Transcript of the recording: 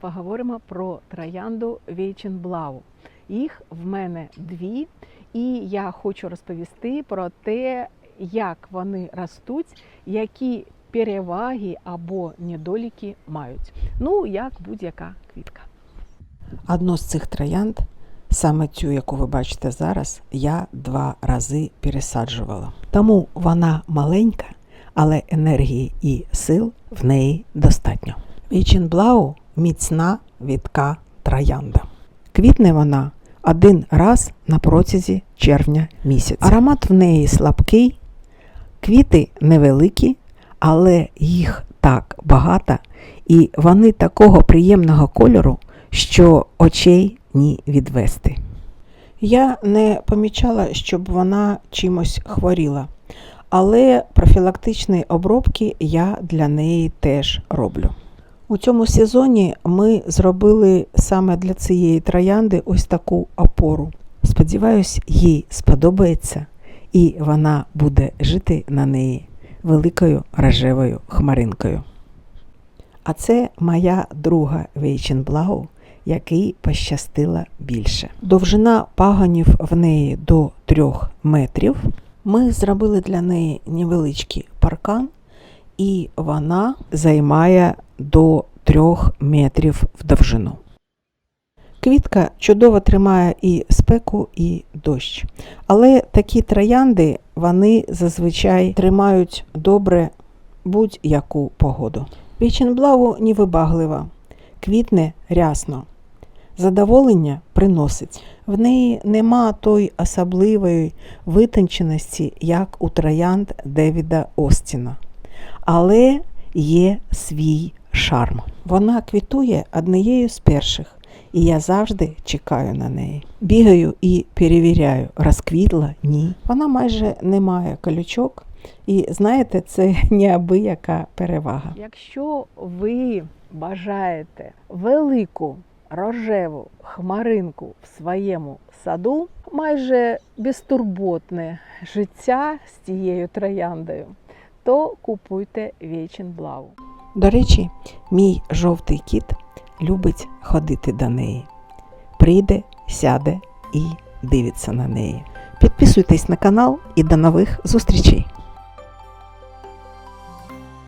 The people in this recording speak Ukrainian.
Поговоримо про троянду Вейченблау. Їх в мене дві, і я хочу розповісти про те, як вони ростуть, які переваги або недоліки мають. Ну, як будь-яка квітка. Одну з цих троянд, саме цю, яку ви бачите зараз, я два рази пересаджувала. Тому вона маленька, але енергії і сил в неї достатньо. Віченблау міцна відка троянда. Квітне вона один раз на протязі червня місяця. Аромат в неї слабкий, квіти невеликі, але їх так багато, і вони такого приємного кольору, що очей ні відвести. Я не помічала, щоб вона чимось хворіла, але профілактичні обробки я для неї теж роблю. У цьому сезоні ми зробили саме для цієї троянди ось таку опору. Сподіваюсь, їй сподобається і вона буде жити на неї великою рожевою хмаринкою. А це моя друга Вейченблау, який пощастила більше. Довжина пагонів в неї до 3 метрів. Ми зробили для неї невеличкий паркан, і вона займає до 3 метрів в довжину. Квітка чудово тримає і спеку, і дощ. Але такі троянди вони зазвичай тримають добре будь-яку погоду. Віченблаву невибаглива, квітне рясно. Задоволення приносить. В неї нема той особливої витонченості, як у троянд Девіда Остіна. Але є свій шарм. Вона квітує однією з перших, і я завжди чекаю на неї. Бігаю і перевіряю, розквітла ні. Вона майже не має колючок, і знаєте, це неабияка перевага. Якщо ви бажаєте велику рожеву хмаринку в своєму саду, майже безтурботне життя з тією трояндою, то купуйте Вейченблау. До речі, мій жовтий кіт любить ходити до неї. Прийде, сяде і дивиться на неї. Підписуйтесь на канал і до нових зустрічей!